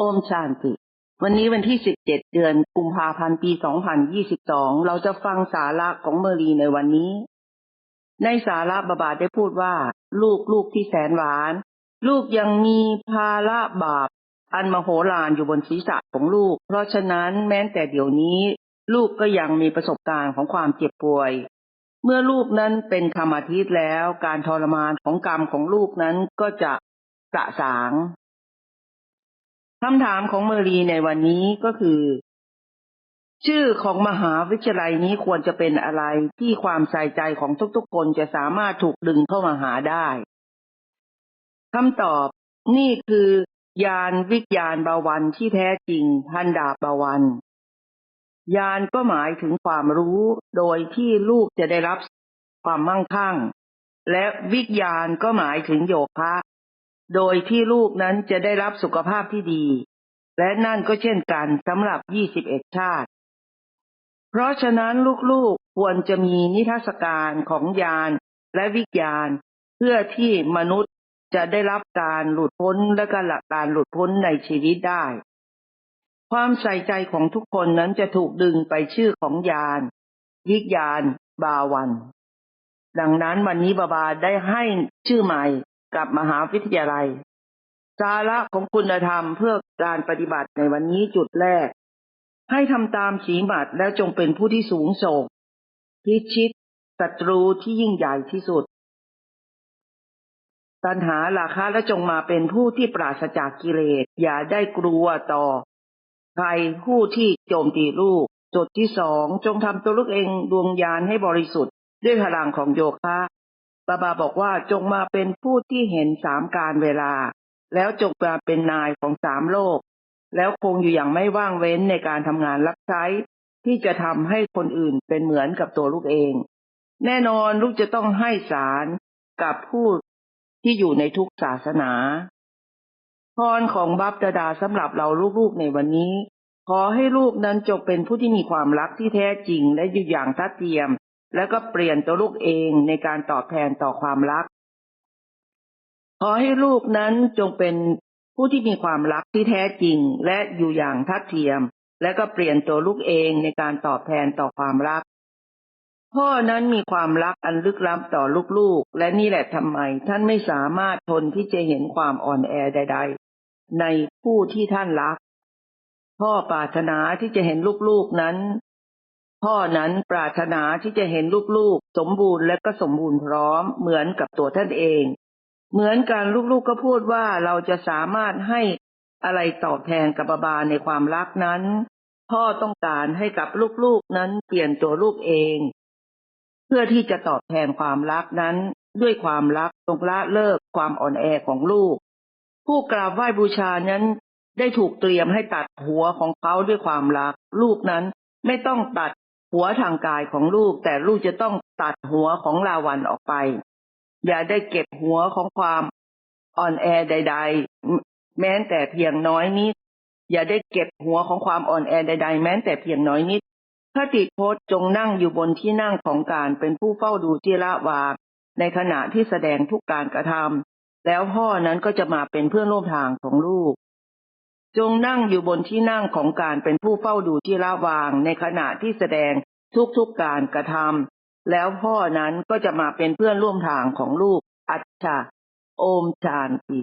โอมชานติ วันนี้วันที่ 17 เดือนกุมภาพันธ์ ปี 2022 เราจะฟังสาระของเมอรีในวันนี้ ในสาระบาบาได้พูดว่า ลูกลูกที่แสนหวาน ลูกยังมีภาระบาป อันมโหฬารอยู่บนศีรษะของลูก เพราะฉะนั้นแม้แต่เดี๋ยวนี้ ลูกก็ยังมีประสบการณ์ของความเจ็บป่วย เมื่อลูกนั้นเป็นคำอาทิตย์แล้ว การทรมานของกรรมของลูกนั้นก็จะสะสาง คำถามของเมอรีในวันนี้ก็คือ ชื่อของมหาวิทยาลัยนี้ควรจะเป็นอะไรที่ความใส่ใจของทุกๆคนจะสามารถถูกดึงเข้ามาหาได้คำตอบนี่คือยานวิญญาณบาวันที่แท้จริงพันดาบาวัน ยานก็หมายถึงความรู้โดยที่ลูกจะได้รับความมั่งคั่ง และวิญญาณก็หมายถึงโยคะ โดยที่ลูกนั้นจะได้รับสุขภาพที่ดี และนั่นก็เช่นกันสำหรับ 21 ชาติ เพราะฉะนั้นลูกๆควรจะมีนิทรรศการของญาณและวิญญาณ เพื่อที่มนุษย์จะได้รับการหลุดพ้นและการหลักการหลุดพ้นในชีวิตได้ ความใส่ใจของทุกคนนั้นจะถูกดึงไปชื่อของญาณวิญญาณ บาวัน ดังนั้นวันนี้บาบาได้ให้ชื่อใหม่ กับมหาวิทยาลัย สาระของคุณธรรมเพื่อการปฏิบัติในวันนี้จุดแรก ให้ทำตามสีหมัดแล้วจงเป็นผู้ที่สูงส่งพิชิตศัตรูที่ยิ่งใหญ่ที่สุด ตัณหาราคะและจงมาเป็นผู้ที่ปราศจากกิเลส อย่าได้กลัวต่อ ใครผู้ที่โจมตีลูกจุดที่สองจงทำตัวลูกเองดวงยานให้บริสุทธิ์ด้วยพลังของโยคะ บาบาบอกว่าจงมาเป็นผู้ที่เห็นสามการเวลา แล้วจงมาเป็นนายของสามโลก แล้วคงอยู่อย่างไม่ว่างเว้นในการทำงานรับใช้ ที่จะทำให้คนอื่นเป็นเหมือนกับตัวลูกเอง แน่นอนลูกจะต้องให้สารกับผู้ที่อยู่ในทุกศาสนาพรของบัพดาดาสำหรับเราลูกๆในวันนี้ ขอให้ลูกนั้นจงเป็นผู้ที่มีความรักที่แท้จริงและอยู่อย่างทัดเทียม แล้วก็เปลี่ยนตัวลูกเองในการตอบแทนต่อความรัก ขอให้ลูกนั้นจงเป็นผู้ที่มีความรักที่แท้จริง และอยู่อย่างทัดเทียม และก็เปลี่ยนตัวลูกเองในการตอบแทนต่อความรัก พ่อนั้นมีความรักอันลึกล้ำต่อลูกๆ และนี่แหละทำไม ท่านไม่สามารถทนที่จะเห็นความอ่อนแอใด ๆ ในผู้ที่ท่านรัก พ่อปรารถนาที่จะเห็นลูกๆนั้น พ่อนั้นปรารถนาที่จะเห็นลูกๆ สมบูรณ์และก็สมบูรณ์พร้อมเหมือนกับตัวท่านเอง เหมือนกันลูกๆก็พูดว่าเราจะสามารถให้อะไรตอบแทนกับบาบาในความรักนั้น พ่อต้องการให้กับลูกๆนั้นเปลี่ยนตัวลูกเอง เพื่อที่จะตอบแทนความรักนั้น ด้วยความรักตรงละเลิกความอ่อนแอของลูก ผู้กราบไหว้บูชานั้นได้ถูกเตรียมให้ตัดหัวของเขาด้วยความรัก ลูกนั้นไม่ต้องตัด หัวทางกายของลูก แต่ลูกจะต้องตัดหัวของลาวันออกไป อย่าได้เก็บหัวของความอ่อนแอใด ๆ แม้แต่เพียงน้อยนิดอย่าได้เก็บหัวของความอ่อนแอใด ๆ แม้แต่เพียงน้อยนิดพระติโพสจงนั่งอยู่บนที่นั่งของการเป็นผู้เฝ้าดูจิระวา ในขณะที่แสดงทุกการกระทำแล้วพ่อนั้นก็จะมาเป็นเพื่อนร่วมทางของลูก จงนั่งอยู่บนที่นั่งของการเป็นผู้เฝ้าดูที่ละวางในขณะที่แสดงทุกๆกการกระทำแล้วพ่อนั้นก็จะมาเป็นเพื่อนร่วมทางของลูกอัจฉาโอมจานอี